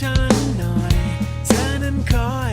ฉันหน่อย เธอนั้นคอย